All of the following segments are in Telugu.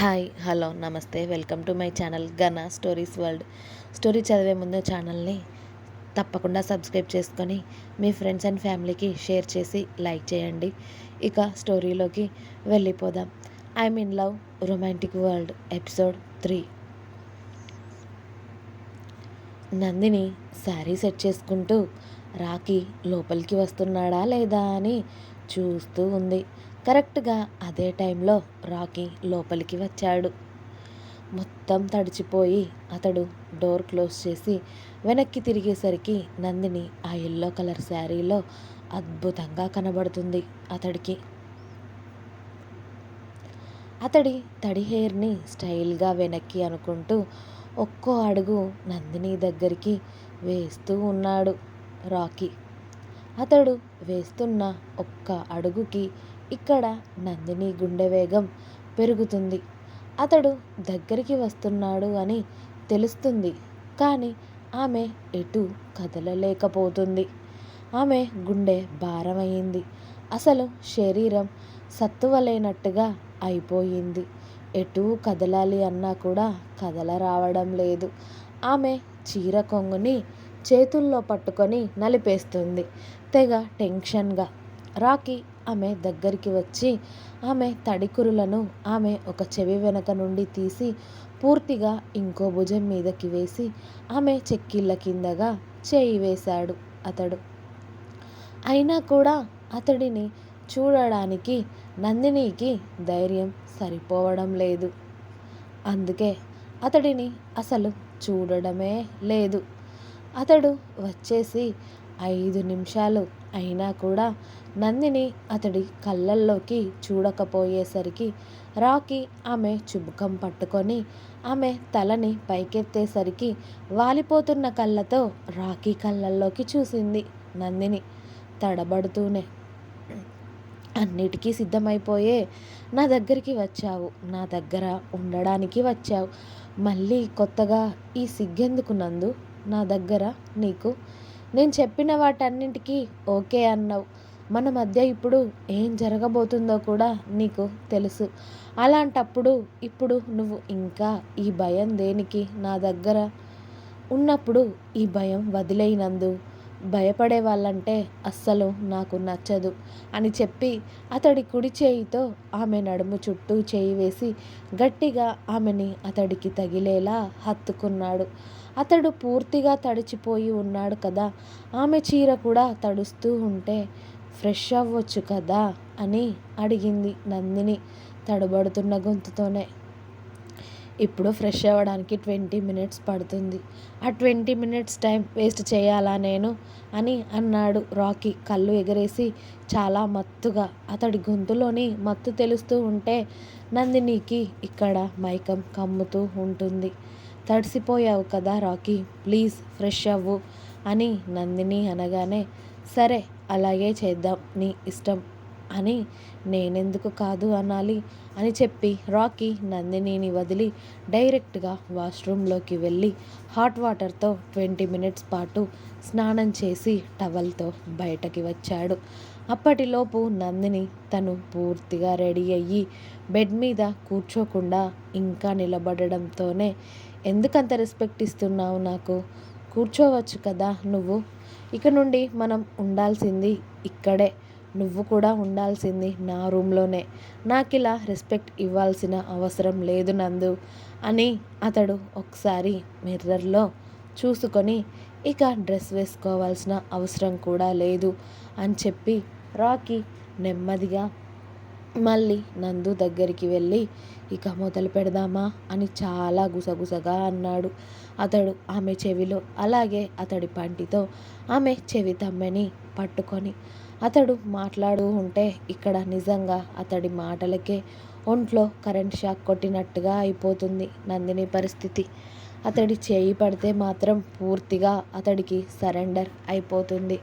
హాయ్ హలో నమస్తే welcome to my channel Gana stories world. Story చదివే ముందు ఛానల్ని తప్పకుండా సబ్స్క్రైబ్ చేసుకొని మీ ఫ్రెండ్స్ అండ్ ఫ్యామిలీకి షేర్ చేసి లైక్ చేయండి. ఇక స్టోరీలోకి వెళ్ళిపోదాం. I'm in love romantic world episode three. Nandini sari set చేసుకుంటూ రాకి లోపలికి వస్తున్నాడా లేదా అని చూస్తూ ఉంది. కరెక్ట్గా అదే టైంలో రాకీ లోపలికి వచ్చాడు. మొత్తం తడిచిపోయి అతడు డోర్ క్లోజ్ చేసి వెనక్కి తిరిగేసరికి నందిని ఆ ఎల్లో కలర్ శారీలో అద్భుతంగా కనబడుతుంది అతడికి. అతడి తడి హెయిర్ని స్టైల్గా వెనక్కి అనుకుంటూ ఒక్కో అడుగు నందిని దగ్గరికి వేస్తూ ఉన్నాడు రాకీ. అతడు వేస్తున్న ఒక్క అడుగుకి ఇక్కడ నందిని గుండె వేగం పెరుగుతుంది. అతడు దగ్గరికి వస్తున్నాడు అని తెలుస్తుంది. కానీ ఆమె ఎటు కదలలేకపోతుంది. ఆమె గుండె భారమైంది అసలు శరీరం సత్తువలేనట్టుగా అయిపోయింది. ఎటు కదలాలి అన్నా కూడా కదల రావడం లేదు. ఆమె చీర కొంగుని చేతుల్లో పట్టుకొని నలిపేస్తుంది. తెగ టెన్షన్గా. రాకీ ఆమె దగ్గరికి వచ్చి ఆమె తడికురులను ఆమె ఒక చెవి వెనక నుండి తీసి పూర్తిగా ఇంకో భుజం మీదకి వేసి ఆమె చెక్కిళ్ళ కిందగా చేయి వేశాడు అతడు. అయినా కూడా అతడిని చూడడానికి నందినికి ధైర్యం సరిపోవడం లేదు. అందుకే అతడిని అసలు చూడడమే లేదు. అతడు వచ్చేసి ఐదు నిమిషాలు అయినా కూడా నందిని అతడి కళ్ళల్లోకి చూడకపోయేసరికి రాకీ ఆమె చుబుకం పట్టుకొని ఆమె తలని పైకెత్తేసరికి వాలిపోతున్న కళ్ళతో రాకీ కళ్ళల్లోకి చూసింది నందిని. తడబడుతూనే అన్నిటికీ సిద్ధమైపోయే నా దగ్గరికి వచ్చావు. నా దగ్గర ఉండడానికి వచ్చావు. మళ్ళీ కొత్తగా ఈ సిగ్గెందుకు నందు? నా దగ్గర నీకు నేను చెప్పిన వాటన్నింటికి ఓకే అన్నావు. మన మధ్య ఇప్పుడు ఏం జరగబోతుందో కూడా నీకు తెలుసు. అలాంటప్పుడు ఇప్పుడు నువ్వు ఇంకా ఈ భయం దేనికి నా దగ్గర? ఉన్నప్పుడు ఈ భయం వదిలేయినందు భయపడే వాళ్ళంటే అస్సలు నాకు నచ్చదు అని చెప్పి అతడి కుడి చేయితో ఆమె నడుము చుట్టూ చేయి వేసి గట్టిగా ఆమెని అతడికి తగిలేలా హత్తుకున్నాడు. అతడు పూర్తిగా తడిచిపోయి ఉన్నాడు కదా ఆమె చీర కూడా తడుస్తూ ఉంటే ఫ్రెష్ అవ్వచ్చు కదా అని అడిగింది నందిని తడబడుతున్న గొంతుతోనే. ఇప్పుడు ఫ్రెష్ అవ్వడానికి ట్వంటీ మినిట్స్ పడుతుంది. ఆ ట్వంటీ మినిట్స్ టైం వేస్ట్ చేయాలా నేను? అని అన్నాడు రాకీ కళ్ళు ఎగరేసి చాలా మత్తుగా. అతడి గొంతులోని మత్తు తెలుస్తూ ఉంటే నందినికి ఇక్కడ మైకం కమ్ముతూ ఉంటుంది. తడిసిపోయావు కదా రాకీ ప్లీజ్ ఫ్రెష్ అవ్వు అని నందిని అనగానే సరే అలాగే చేద్దాం నీ ఇష్టం అని నేనెందుకు కాదు అనాలి అని చెప్పి రాకీ నందినిని వదిలి డైరెక్ట్గా వాష్రూమ్లోకి వెళ్ళి హాట్ వాటర్తో ట్వంటీ మినిట్స్ పాటు స్నానం చేసి టవల్తో బయటకి వచ్చాడు. అప్పటిలోపు నందిని తను పూర్తిగా రెడీ అయ్యి బెడ్ మీద కూర్చోకుండా ఇంకా నిలబడడంతోనే ఎందుకంత రెస్పెక్ట్ ఇస్తున్నావు నాకు? కూర్చోవచ్చు కదా నువ్వు? ఇక నుండి మనం ఉండాల్సింది ఇక్కడే. నువ్వు కూడా ఉండాల్సింది నా రూమ్లోనే. నాకు ఇలా రెస్పెక్ట్ ఇవ్వాల్సిన అవసరం లేదు నందు అని అతడు ఒకసారి మిర్రర్లో చూసుకొని ఇక డ్రెస్ వేసుకోవాల్సిన అవసరం కూడా లేదు అని చెప్పి రాకీ నెమ్మదిగా మళ్ళీ నందు దగ్గరికి వెళ్ళి ఇక మొదలు పెడదామా అని చాలా గుసగుసగా అన్నాడు. అతడు ఆమె చెవిలో అలాగే అతడి పంటితో ఆమె చెవి తమ్మెని పట్టుకొని అతడు మాట్లాడు ఉంటే ఇక్కడ నిజంగా అతడి మాటలకే ఒంట్లో కరెంట్ షాక్ కొట్టినట్టుగా అయిపోతుంది నందిని పరిస్థితి. అతడి చేయి పడితే మాత్రం పూర్తిగా అతడికి సరెండర్ అయిపోతుంది.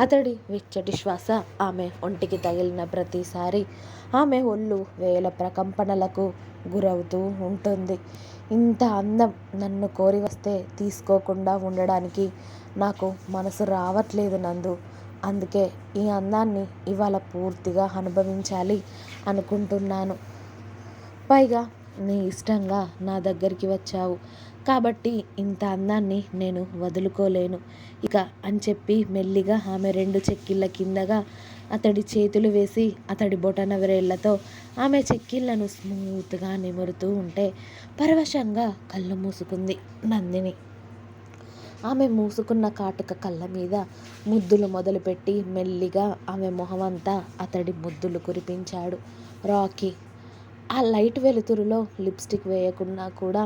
అతడి వెచ్చటి శ్వాస ఆమె ఒంటికి తగిలిన ప్రతిసారి ఆమె ఒళ్ళు వేల ప్రకంపనలకు గురవుతూ ఉంటుంది. ఇంత అందం నన్ను కోరి వస్తే తీసుకోకుండా ఉండడానికి నాకు మనసు రావట్లేదు నందు. అందుకే ఈ అందాన్ని ఇవాళ పూర్తిగా అనుభవించాలి అనుకుంటున్నాను. పైగా నీ ఇష్టంగా నా దగ్గరికి వచ్చావు. కాబట్టి ఇంత అందాన్ని నేను వదులుకోలేను. ఇక అని చెప్పి మెల్లిగా ఆమె రెండు చెక్కిళ్ళ కిందగా అతడి చేతులు వేసి అతడి బొటన వ్రేళ్ళతో ఆమె చెక్కిళ్ళను స్మూత్గా నిమురుతూ ఉంటే పరవశంగా కళ్ళు మూసుకుంది నందిని. ఆమె మూసుకున్న కాటుక కళ్ళ మీద ముద్దులు మొదలుపెట్టి మెల్లిగా ఆమె మొహమంతా అతడి ముద్దులు కురిపించాడు. రాకీ ఆ లైట్ వెలుతురులో లిప్స్టిక్ వేయకున్నా కూడా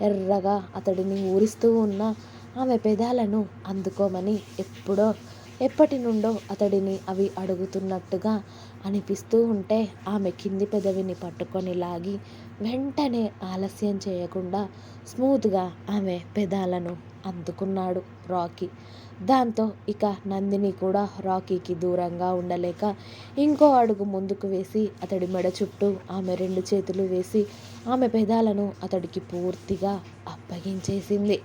ఎర్రగా అతడిని ఊరిస్తూ ఉన్న ఆమె పెదాలను అందుకోమని ఎప్పుడో ఎప్పటి నుండో అతడిని అవి అడుగుతున్నట్టుగా అనిపిస్తూ ఉంటే ఆమె కింది పెదవిని పట్టుకొని లాగి వెంటనే ఆలస్యం చేయకుండా స్మూత్గా ఆమె పెదాలను అందుకున్నాడు రాకీ. దాంతో ఇక నందిని కూడా రాకీకి దూరంగా ఉండలేక ఇంకో అడుగు ముందుకు వేసి అతడి మెడ చుట్టూ ఆమె రెండు చేతులు వేసి ఆమె పెదాలను అతడికి పూర్తిగా అప్పగించేసింది.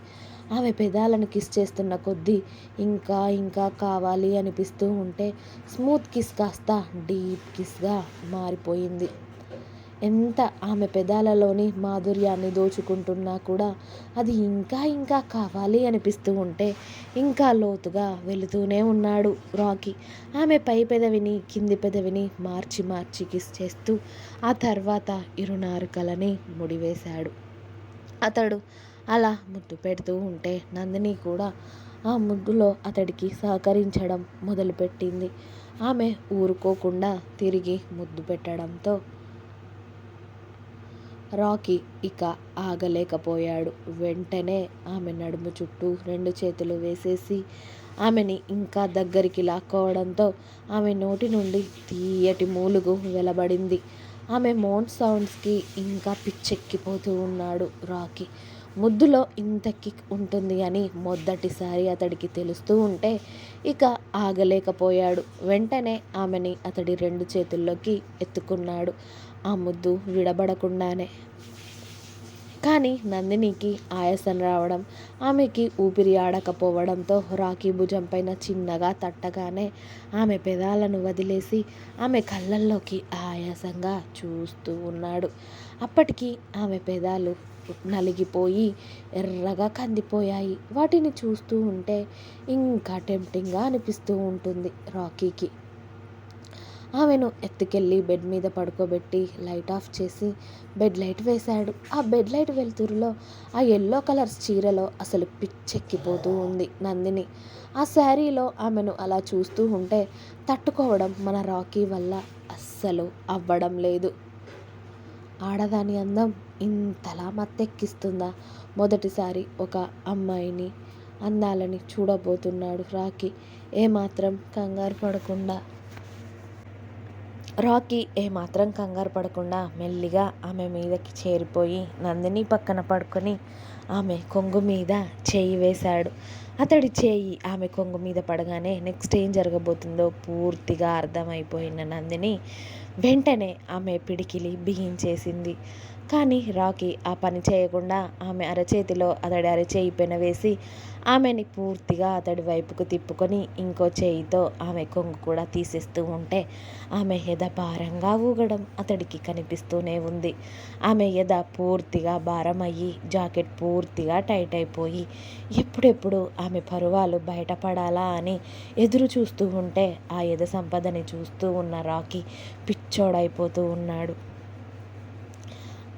ఆమె పెదాలను కిస్ చేస్తున్న కొద్దీ ఇంకా ఇంకా కావాలి అనిపిస్తూ ఉంటే స్మూత్ కిస్ కాస్త డీప్ కిస్గా మారిపోయింది. ఎంత ఆమె పెదాలలోని మాధుర్యాన్ని దోచుకుంటున్నా కూడా అది ఇంకా ఇంకా కావాలి అనిపిస్తూ ఉంటే ఇంకా లోతుగా వెళుతూనే ఉన్నాడు రాకీ. ఆమె పై పెదవిని కింది పెదవిని మార్చి మార్చి కిస్ చేస్తూ ఆ తర్వాత ఇరునారుకలని ముడివేశాడు. అతడు అలా ముద్దు పెడుతూ ఉంటే నందిని కూడా ఆ ముద్దులో అతడికి సహకరించడం మొదలుపెట్టింది. ఆమె ఊరుకోకుండా తిరిగి ముద్దు పెట్టడంతో రాకీ ఇక ఆగలేకపోయాడు. వెంటనే ఆమె నడుము చుట్టూ రెండు చేతులు వేసేసి ఆమెని ఇంకా దగ్గరికి లాక్కోవడంతో ఆమె నోటి నుండి తీయటి మూలుగు వెలబడింది. ఆమె మౌన్ సౌండ్స్కి ఇంకా పిచ్చెక్కిపోతూ ఉన్నాడు రాకీ. ముద్దులో ఇంత కిక్ ఉంటుంది అని మొదటిసారి అతడికి తెలుస్తూ ఉంటే ఇక ఆగలేకపోయాడు. వెంటనే ఆమెని అతడి రెండు చేతుల్లోకి ఎత్తుకున్నాడు. ఆ ముద్దు విడబడకుండానే. కానీ నందినికి ఆయాసం రావడం ఆమెకి ఊపిరి ఆడకపోవడంతో రాఖీ భుజం పైన చిన్నగా తట్టగానే ఆమె పెదాలను వదిలేసి ఆమె కళ్ళల్లోకి ఆయాసంగా చూస్తూ ఉన్నాడు. అప్పటికి ఆమె పెదాలు నలిగిపోయి ఎర్రగా కందిపోయాయి. వాటిని చూస్తూ ఉంటే ఇంకా టెంప్టింగ్గా అనిపిస్తూ ఉంటుంది రాకీకి. ఆమెను ఎత్తుకెళ్ళి బెడ్ మీద పడుకోబెట్టి లైట్ ఆఫ్ చేసి బెడ్ లైట్ వేశాడు. ఆ బెడ్ లైట్ వెలుతురులో ఆ ఎల్లో కలర్ చీరలో అసలు పిచ్చెక్కిపోతూ ఉంది నందిని. ఆ శారీలో ఆమెను అలా చూస్తూ ఉంటే తట్టుకోవడం మన రాకీ వల్ల అస్సలు అవ్వడం లేదు. ఆడదాని అందం ఇంతలా మత్తెక్కిస్తుందా? మొదటిసారి ఒక అమ్మాయిని అందాలని చూడబోతున్నాడు రాకీ ఏమాత్రం కంగారు పడకుండా. రాకీ ఏమాత్రం కంగారు పడకుండా మెల్లిగా ఆమె మీదకి చేరిపోయి నందిని పక్కన పడుకొని ఆమె కొంగు మీద చేయి వేశాడు. అతడి చేయి ఆమె కొంగు మీద పడగానే నెక్స్ట్ ఏం జరగబోతుందో పూర్తిగా అర్థమైపోయిన నందిని వెంటనే ఆమె పిడికిలి బిగించేసింది. కానీ రాకీ ఆ పని చేయకుండా ఆమె అరచేతిలో అతడి అరచేయి పెనవేసి ఆమెని పూర్తిగా అతడి వైపుకు తిప్పుకొని ఇంకో చేయితో ఆమె కొంగు కూడా తీసేస్తూ ఉంటే ఆమె ఎద భారంగా ఊగడం అతడికి కనిపిస్తూనే ఉంది. ఆమె ఎద పూర్తిగా భారమయ్యి జాకెట్ పూర్తిగా టైట్ అయిపోయి ఎప్పుడెప్పుడు ఆమె పరువాలు బయటపడాలా అని ఎదురు చూస్తూ ఉంటే ఆ ఎద సంపదని చూస్తూ ఉన్న రాకీ పిచ్చోడైపోతూ ఉన్నాడు.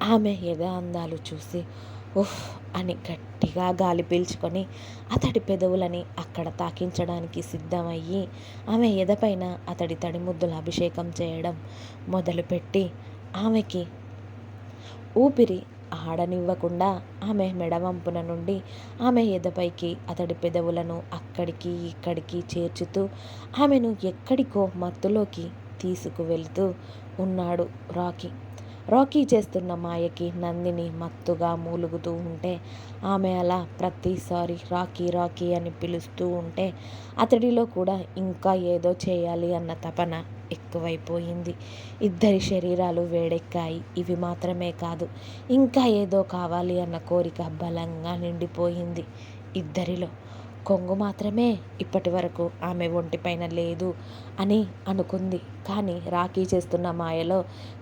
ఆమె ఎద అందాలు చూసి ఉఫ్ అని గట్టిగా గాలి పీల్చుకొని అతడి పెదవులని అక్కడ తాకించడానికి సిద్ధమయ్యి ఆమె ఎదపైన అతడి తడి ముద్దుల అభిషేకం చేయడం మొదలుపెట్టి ఆమెకి ఊపిరి ఆడనివ్వకుండా ఆమె మెడవంపున నుండి ఆమె ఎదపైకి అతడి పెదవులను అక్కడికి ఇక్కడికి చేర్చుతూ ఆమెను ఎక్కడికో మత్తులోకి తీసుకువెళ్తూ ఉన్నాడు రాకీ రాకీ చేస్తున్న మాయకి నందిని మత్తుగా మూలుగుతూ ఉంటే ఆమె అలా ప్రతిసారి రాకీ రాకీ అని పిలుస్తూ ఉంటే అతడిలో కూడా ఇంకా ఏదో చేయాలి అన్న తపన ఎక్కువైపోయింది. ఇద్దరి శరీరాలు వేడెక్కాయి. ఇవి మాత్రమే కాదు ఇంకా ఏదో కావాలి అన్న కోరిక బలంగా నిండిపోయింది ఇద్దరిలో. కొంగు మాత్రమే ఇప్పటి వరకు ఆమె ఒంటిపైన లేదు అని అనుకుంది. కానీ రాఖీ చేస్తున్న మాయలో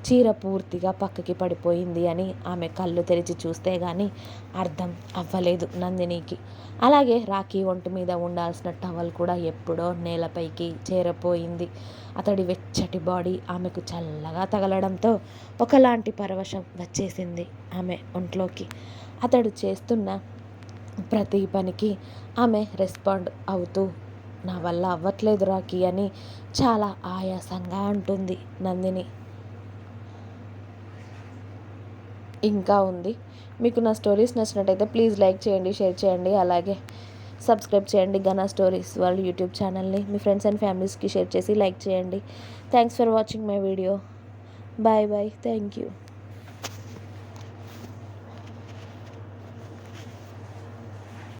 చీర పూర్తిగా పక్కకి పడిపోయింది అని ఆమె కళ్ళు తెరిచి చూస్తే కానీ అర్థం అవ్వలేదు నందినికి. అలాగే రాఖీ ఒంటి మీద ఉండాల్సిన టవల్ కూడా ఎప్పుడో నేలపైకి చేరపోయింది. అతడి వెచ్చటి బాడీ ఆమెకు చల్లగా తగలడంతో ఒకలాంటి పరవశం వచ్చేసింది ఆమె ఒంట్లోకి. అతడు చేస్తున్న ప్రతి పనికి ఆమె రెస్పాండ్ అవుతూ నా వల్ల అవ్వట్లేదు రాఖీ అని చాలా ఆయాసంగా అంటుంది నందిని. ఇంకా ఉంది. మీకు నా స్టోరీస్ నచ్చినట్టయితే ప్లీజ్ లైక్ చేయండి షేర్ చేయండి. అలాగే సబ్స్క్రైబ్ చేయండి గనా స్టోరీస్ వాళ్ళ యూట్యూబ్ ఛానల్ని. మీ ఫ్రెండ్స్ అండ్ ఫ్యామిలీస్కి షేర్ చేసి లైక్ చేయండి. Thanks for watching my video bye bye thank you